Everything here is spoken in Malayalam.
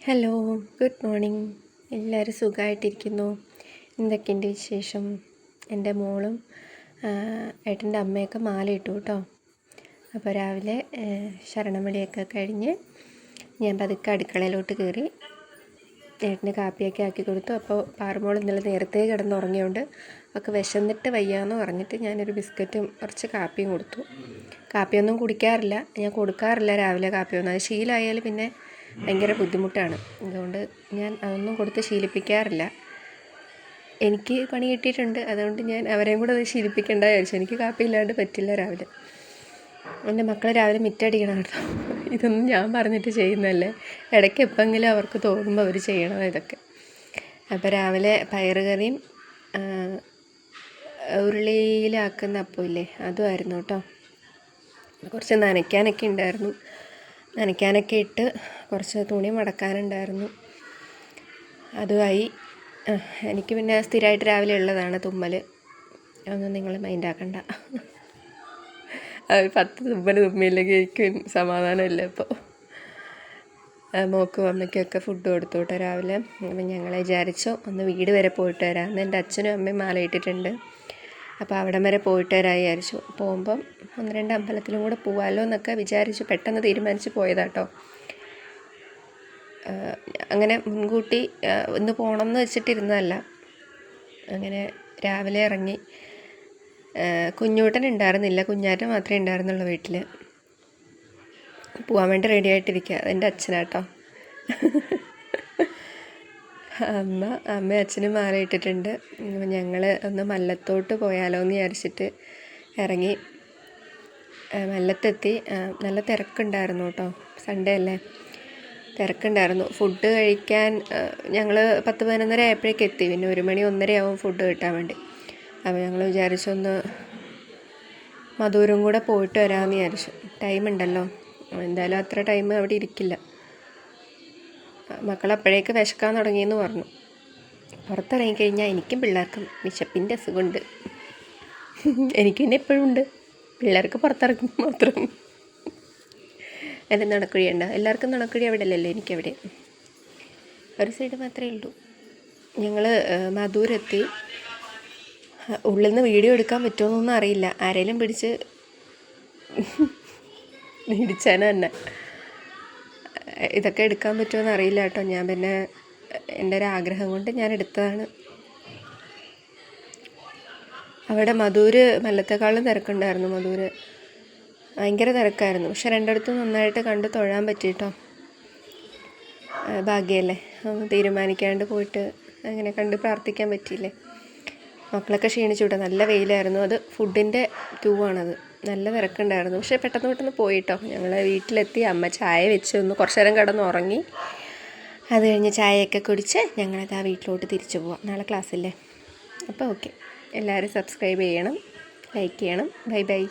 ഹലോ ഗുഡ് മോർണിംഗ് എല്ലാവരും സുഖമായിട്ടിരിക്കുന്നു. എന്തൊക്കെയുണ്ട് വിശേഷം? എന്റെ മോളും ഏട്ടന്റെ അമ്മയൊക്കെ മാല ഇട്ടു കേട്ടോ. അപ്പോൾ രാവിലെ ആ, ശരണവിളിയൊക്കെ കഴിഞ്ഞ് ഞാൻ പതുക്കെ അടുക്കളയിലോട്ട് കയറി ഏട്ടന് കാപ്പിയൊക്കെ ആക്കി കൊടുത്തു. അപ്പോൾ പാറുമോൾ ഇന്നലെ നേരത്തെ കിടന്നുറങ്ങിയോണ്ട് ഒക്കെ വിശന്നിട്ട് വയ്യാന്ന് പറഞ്ഞിട്ട് ഞാനൊരു ബിസ്ക്കറ്റും കുറച്ച് കാപ്പിയും കൊടുത്തു. കാപ്പിയൊന്നും കുടിക്കാറില്ല. ഞാൻ കൊടുക്കാറില്ല രാവിലെ കാപ്പിയൊന്നും. അത് ശീലമായാൽ പിന്നെ ഭയങ്കര ബുദ്ധിമുട്ടാണ്. അതുകൊണ്ട് ഞാൻ അതൊന്നും കൊടുത്ത് ശീലിപ്പിക്കാറില്ല. എനിക്ക് പണി കിട്ടിയിട്ടുണ്ട്. അതുകൊണ്ട് ഞാൻ അവരെയും കൂടെ അത് ശീലിപ്പിക്കേണ്ട വിചാരിച്ചു. എനിക്ക് കാപ്പി ഇല്ലാണ്ട് പറ്റില്ല രാവിലെ. എന്റെ മക്കൾ രാവിലെ മിറ്റടിക്കണം കേട്ടോ. ഇതൊന്നും ഞാൻ പറഞ്ഞിട്ട് ചെയ്യുന്നതല്ലേ. ഇടയ്ക്ക് എപ്പോഴെങ്കിലും അവർക്ക് തോന്നുമ്പോൾ അവർ ചെയ്യണം ഇതൊക്കെ. അപ്പോൾ രാവിലെ പയറുകറിയും ഉരുളിയിലാക്കുന്ന ഉരുളിയിലാക്കുന്ന അപ്പമില്ലേ അതുമായിരുന്നു കേട്ടോ. കുറച്ച് നനയ്ക്കാനൊക്കെ ഉണ്ടായിരുന്നു. നനയ്ക്കാനൊക്കെ ഇട്ട് കുറച്ച് തുണി മടക്കാനുണ്ടായിരുന്നു. അതുമായി എനിക്ക് പിന്നെ സ്ഥിരമായിട്ട് രാവിലെ ഉള്ളതാണ് തുമ്മൽ അതൊന്നും നിങ്ങൾ മൈൻഡാക്കണ്ട പത്ത് തുമ്മൽ തുമ്മിയില്ലെങ്കിൽ എനിക്ക് സമാധാനമില്ല ഇപ്പോൾ മോക്കും അമ്മയ്ക്കൊക്കെ ഫുഡ് കൊടുത്തു കേട്ടോ രാവിലെ. അപ്പം ഞങ്ങൾ വിചാരിച്ചു ഒന്ന് വീട് വരെ പോയിട്ട് വരാമെന്ന്. എന്റെ അച്ഛനും അമ്മയും മാല ഇട്ടിട്ടുണ്ട് അപ്പോൾ അവിടം വരെ പോയിട്ട് വരാൻ വിചാരിച്ചു. പോകുമ്പം ഒന്ന് രണ്ട് അമ്പലത്തിലും കൂടെ പോവാമല്ലോ എന്നൊക്കെ വിചാരിച്ച് പെട്ടെന്ന് തീരുമാനിച്ച് പോയതാട്ടോ. അങ്ങനെ മുൻകൂട്ടി ഇന്ന് പോകണമെന്ന് വെച്ചിട്ടിരുന്നതല്ല. അങ്ങനെ രാവിലെ ഇറങ്ങി. കുഞ്ഞൂട്ടൻ ഉണ്ടായിരുന്നില്ല. കുഞ്ഞാറ്റ മാത്രമേ ഉണ്ടായിരുന്നുള്ളൂ വീട്ടിൽ പോകാൻ വേണ്ടി റെഡി ആയിട്ടിരിക്കുക അതെന്റെ അച്ഛനാട്ടോ. അമ്മ അമ്മ അച്ഛനും മാല ഇട്ടിട്ടുണ്ട് ഞങ്ങൾ ഒന്ന് മല്ലത്തോട്ട് പോയാലോ എന്ന് വിചാരിച്ചിട്ട് ഇറങ്ങി. മല്ലത്തെത്തി. നല്ല തിരക്കുണ്ടായിരുന്നു കേട്ടോ. സൺഡേ അല്ലേ? തിരക്കുണ്ടായിരുന്നു. ഫുഡ് കഴിക്കാൻ ഞങ്ങൾ പത്ത് പതിനൊന്നര ആയപ്പോഴേക്ക് എത്തി. പിന്നെ ഒരു മണി ഒന്നരയാവും ഫുഡ് കിട്ടാൻ വേണ്ടി. അപ്പോൾ ഞങ്ങൾ വിചാരിച്ചൊന്ന് മധുരം കൂടെ പോയിട്ട് വരാമെന്ന് വിചാരിച്ചു. ടൈം ഉണ്ടല്ലോ. എന്തായാലും അത്ര ടൈം അവിടെ ഇരിക്കില്ല. മക്കൾ അപ്പോഴേക്ക് വിശക്കാൻ തുടങ്ങിയെന്ന് പറഞ്ഞു. പുറത്തിറങ്ങി കഴിഞ്ഞാൽ എനിക്കും പിള്ളേർക്കും വിശപ്പിന്റെ അസുഖമുണ്ട്. എനിക്ക് പിന്നെ എപ്പോഴും ഉണ്ട്. പിള്ളേർക്ക് പുറത്തിറങ്ങി മാത്രം. എന്റെ നടക്കുഴിയുണ്ട എല്ലാവർക്കും നടക്കുഴി അവിടെ അല്ലല്ലോ എനിക്കവിടെ. ഒരു സൈഡ് മാത്രമേ ഉള്ളൂ. ഞങ്ങൾ മധൂരെത്തി. ഉള്ളിൽ നിന്ന് വീഡിയോ എടുക്കാൻ പറ്റുമോന്നൊന്നും അറിയില്ല. ആരെങ്കിലും പിടിച്ച് ഇടിച്ചാന തന്നെ ഇതൊക്കെ എടുക്കാൻ പറ്റുമോ അറിയില്ല കേട്ടോ. ഞാൻ പിന്നെ എന്റെ ഒരു ആഗ്രഹം കൊണ്ട് ഞാൻ എടുത്തതാണ്. അവിടെ മധൂര് മല്ലത്തെക്കാളും തിരക്കുണ്ടായിരുന്നു മധൂര്. ഭയങ്കര തിരക്കായിരുന്നു. പക്ഷെ രണ്ടിടത്തും നന്നായിട്ട് കണ്ട് തൊഴാൻ പറ്റിയിട്ടോ ഭാഗ്യമല്ലേ തീരുമാനിക്കാണ്ട് പോയിട്ട് അങ്ങനെ കണ്ട് പ്രാർത്ഥിക്കാൻ പറ്റിയില്ലേ? മക്കളൊക്കെ ക്ഷീണിച്ചു വിട്ടോ നല്ല വെയിലായിരുന്നു. അത് ഫുഡിന്റെ ക്യൂ ആണത് നല്ല തിരക്കുണ്ടായിരുന്നു. പക്ഷെ പെട്ടെന്ന് പെട്ടെന്ന് പോയിട്ടോ. ഞങ്ങൾ വീട്ടിലെത്തി. അമ്മ ചായ വെച്ച് ഒന്ന് കുറച്ച് നേരം കിടന്ന് ഉറങ്ങി അത് കഴിഞ്ഞ് ചായയൊക്കെ കുടിച്ച് ഞങ്ങളത് ആ വീട്ടിലോട്ട് തിരിച്ചു പോവാം. നാളെ ക്ലാസ്സില്ലേ? അപ്പോൾ ഓക്കെ. എല്ലാവരും സബ്സ്ക്രൈബ് ചെയ്യണം ലൈക്ക് ചെയ്യണം. Bye bye.